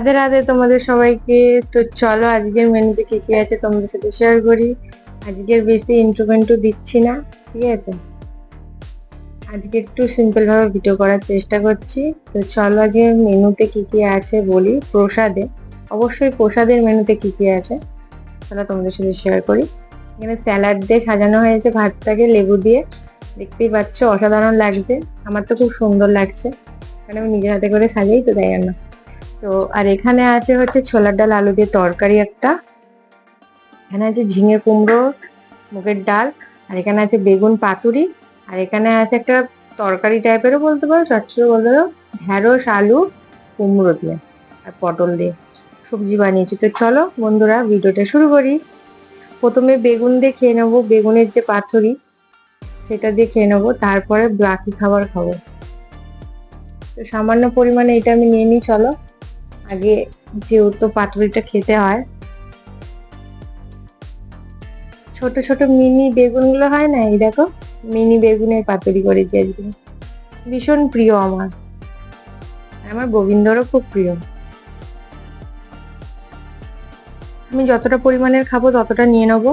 রাধে রাধে তোমাদের সবাইকে। তো চলো আজকের মেনুতে কি কি আছে তোমাদের সাথে শেয়ার করি। আজকের বেশি ইন্ট্রোমেন্টও দিচ্ছি না, ঠিক আছে? আজকে একটু সিম্পল ভাবে ভিডিও করার চেষ্টা করছি। তো চলো আজকে মেনুতে কি কি আছে বলি, প্রসাদে। অবশ্যই প্রসাদের মেনুতে কি কি আছে চলো তোমাদের সাথে শেয়ার করি। এখানে স্যালাড দিয়ে সাজানো হয়েছে ভাতটাকে, লেবু দিয়ে। দেখতেই পাচ্ছ, অসাধারণ লাগছে। আমার তো খুব সুন্দর লাগছে। কারণ আমি নিজের হাতে করে সাজাই, তো তাই জন্য। তো, আর এখানে আছে হচ্ছে ছোলার ডাল, আলু দিয়ে তরকারি একটা। এখানে আছে ঝিঙে কুমড়ো, মুগের ডাল, আর এখানে আছে বেগুন পাতুরি, আর এখানে আছে একটা তরকারি টাইপেরও বলতে পারো চচ্চড়ি বলতে পারো, ঢ্যাঁড়স, আলু, কুমড়ো দিয়ে, আর পটল দিয়ে সবজি বানিয়েছি। তো চলো বন্ধুরা, ভিডিওটা শুরু করি। প্রথমে বেগুন দিয়ে খেয়ে নেব, বেগুনের যে পাথরি সেটা দিয়ে খেয়ে নেব, তারপরে বাকি খাবার খাব। তো সামান্য পরিমাণে এটা আমি নিয়ে নিই, চলো। আগে যেহেতু পাতুরিটা খেতে হয়, ছোট ছোট মিনি বেগুনগুলো হয় না? এই দেখো, মিনি বেগুনের পাতুরি করেছি আজকে। ভীষণ প্রিয় আমার। আমার গোবিন্দরও খুব প্রিয়। আমি যতটা পরিমাণের খাব ততটা নিয়ে নেব।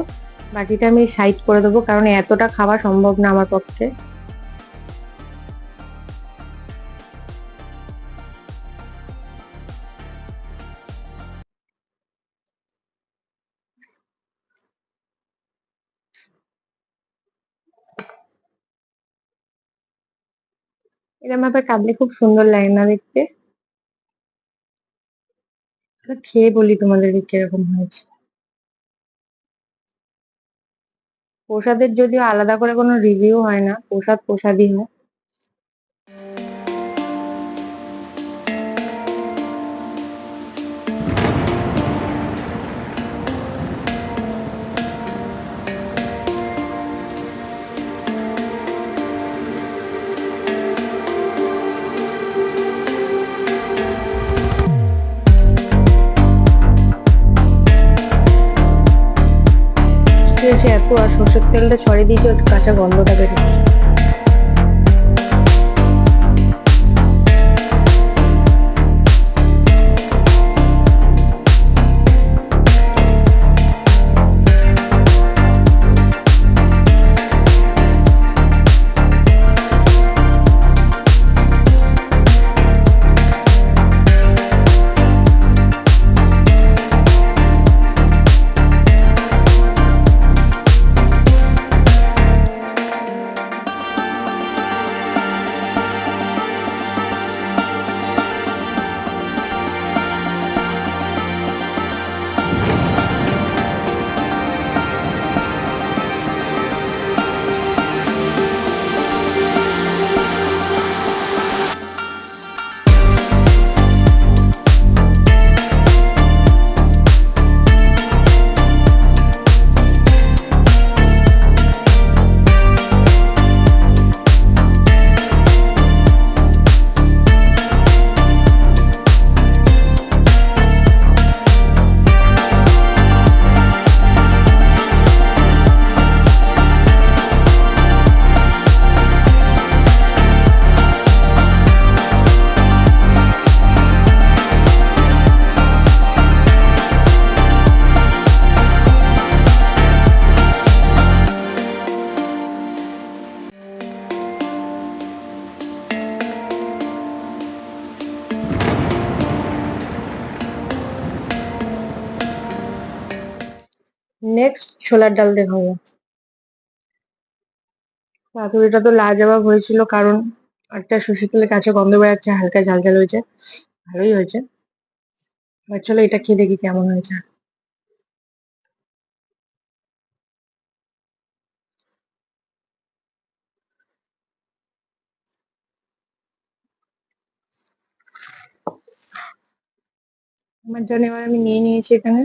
বাকিটা আমি সাইড করে দেবো, কারণ এতটা খাওয়া সম্ভব না আমার পক্ষে। এরকম ভাবে কাটলে খুব সুন্দর লাগে না দেখতে? খেয়ে বলি তোমাদের কীরকম হয়েছে। প্রসাদের যদিও আলাদা করে কোনো রিভিউ হয় না, প্রসাদ প্রসাদই হয়। হয়েছে এত আর সর্ষের তেলটা ছড়িয়ে দিয়েছে কাঁচা গন্ধটা বেরোচ্ছে। নেক্সট ছোলার ডাল দিয়ে খাব পাতুরিটা তো লাজবাব হয়েছিল, কারণ একটা সর্ষের তেলের কাছে গন্ধ বেড়াচ্ছে হালকা ঝাল ঝাল হয়েছে, ভালোই হয়েছে। চলো এটা খেয়ে দেখি কেমন হয়েছে। আমার জন্য এবার আমি নিয়ে নিয়েছি এখানে।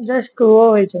જસ્ટ હોય છે.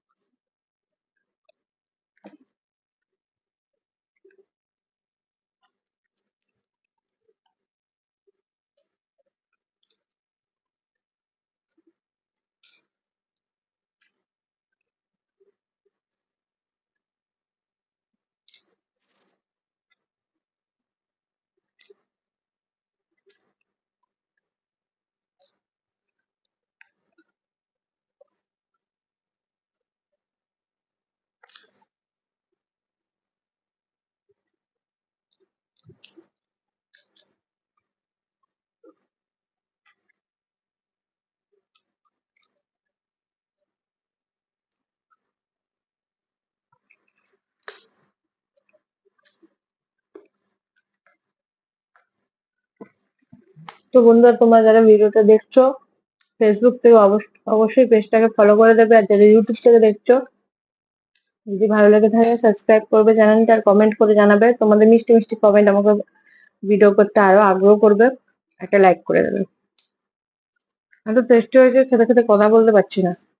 তো বন্ধুরা, তোমরা যারা ভিডিওটা দেখছ ফেসবুক থেকে অবশ্য- অবশ্যই পেজটাকে ফলো করে দেবে আর যারা ইউটিউব থেকে দেখছ, যদি ভালো লেগে থাকে সাবস্ক্রাইব করবে চ্যানেলটা আর কমেন্ট করে জানাবে। তোমাদের মিষ্টি মিষ্টি কমেন্ট আমাকে ভিডিও করতে আরও আগ্রহ করবে, একটা লাইক করে দেবে। এত টেস্টি হয়েছে খেতে খেতে কথা বলতে পারছি না।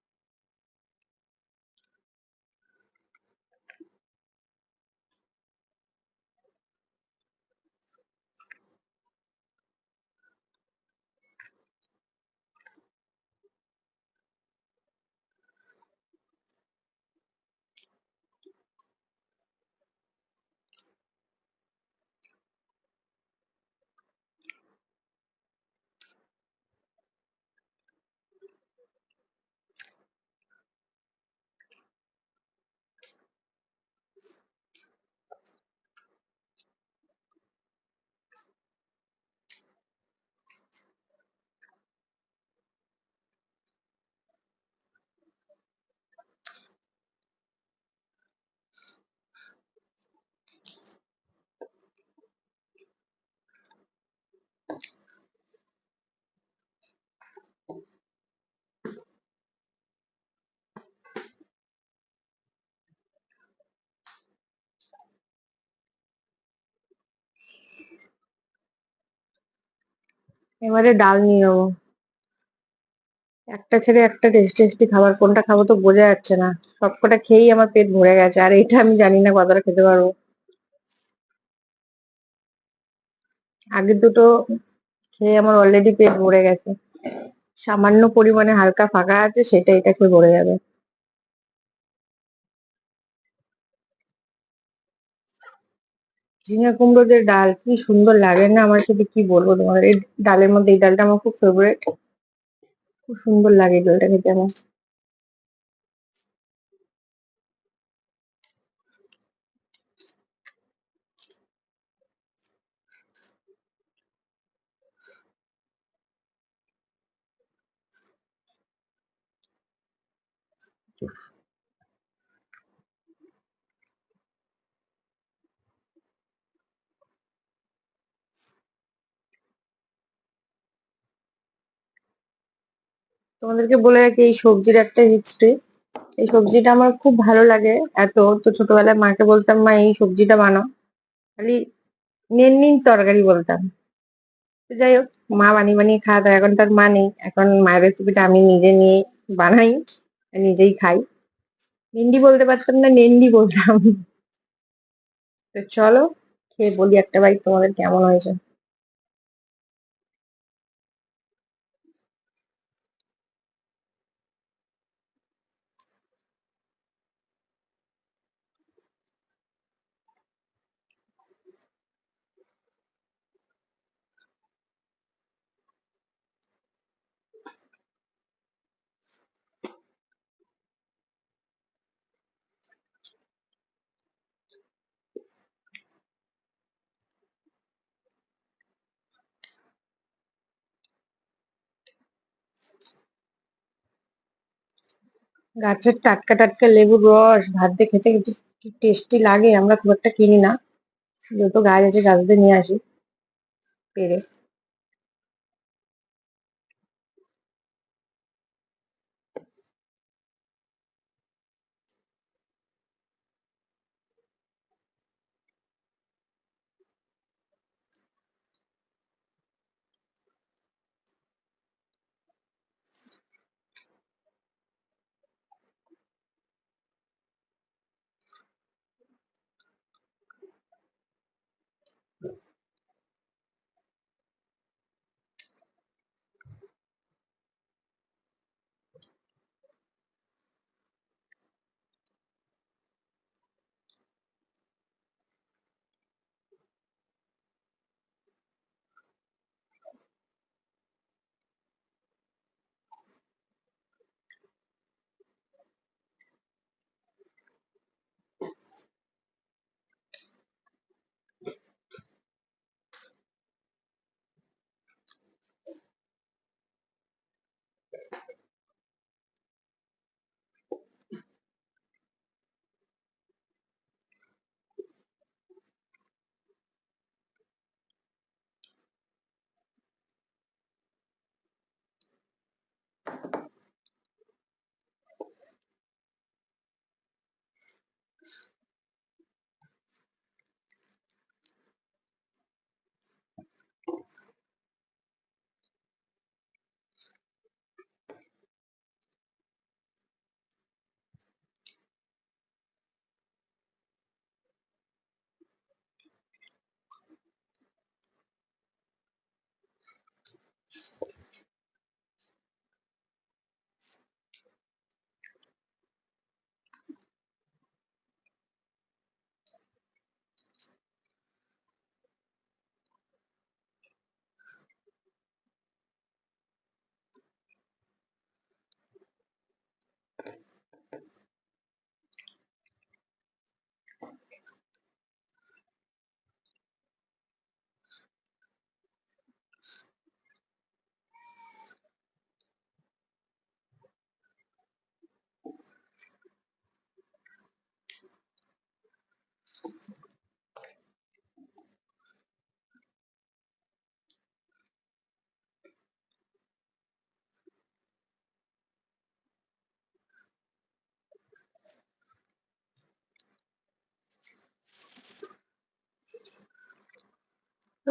এবারে ডাল নিয়ে নেব। একটা ছেড়ে একটা টেস্টি টেস্টি খাবার, কোনটা খাব তো বোঝা যাচ্ছে না। সবকটা খেয়েই আমার পেট ভরে গেছে, আর এটা আমি জানি না কতটা খেতে পারব। আগের দুটো খেয়ে আমার অলরেডি পেট ভরে গেছে। সামান্য পরিমাণে হালকা ফাঁকা আছে, সেটা এটা খেয়ে ভরে যাবে। ঝিঙে কুমড়ো যে ডাল কি সুন্দর লাগে না? আমার সাথে কি বলব তোমার এই ডালের মধ্যে এই ডালটা আমার খুব ফেভারিট খুব সুন্দর লাগে ডালটা খেতে আমার। তোমাদেরকে বলে রাখি, এই সবজির একটা হিস্ট্রি এই সবজিটা আমার খুব ভালো লাগে। এত, তো ছোটবেলায় মাকে বলতাম, মা, এই সবজিটা বানাও। খালি নিন নিন তরকারি বলতাম। তো যাই হোক, মা বানিয়ে বানিয়ে খাওয়া দাওয়া এখন তার মা নেই। এখন মায়ের রেসিপিটা আমি নিজে নিয়ে বানাই, নিজেই খাই। নিন্ডি বলতে পারতাম না নেন্ডি বলতাম। তো চলো, খেয়ে বলি একটা বাইক তোমাদের কেমন হয়েছে। গাছের টাটকা টাটকা লেবুর রস, ভাত দিয়ে খেতে কিন্তু কি টেস্টি লাগে আমরা খুব একটা কিনি না। যেহেতু গাছ আছে গাছ দিয়ে নিয়ে আসি। পেরে।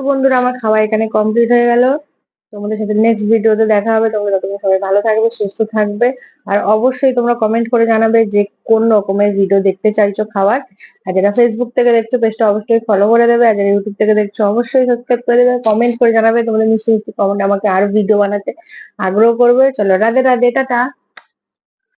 বন্ধুরা, আমার খাওয়া এখানে কমপ্লিট হয়ে গেল। তোমাদের সাথে নেক্সট ভিডিওতে দেখা হবে। তোমরা ততক্ষণ সবাই ভালো থাকবে, সুস্থ থাকবে। আর অবশ্যই তোমরা কমেন্ট করে জানাবে যে কোন রকমের ভিডিও দেখতে চাইছো খাওয়ার আর যারা ফেসবুক থেকে দেখছ পেজটা অবশ্যই ফলো করে দেবে। আর যারা ইউটিউব থেকে দেখছ, অবশ্যই সাবস্ক্রাইব করে দেবে। কমেন্ট করে জানাবে। তোমাদের মিষ্টি কমেন্ট আমাকে আরও ভিডিও বানাতে আগ্রহ করবে। চলো, রাধে রাধে, টাটা।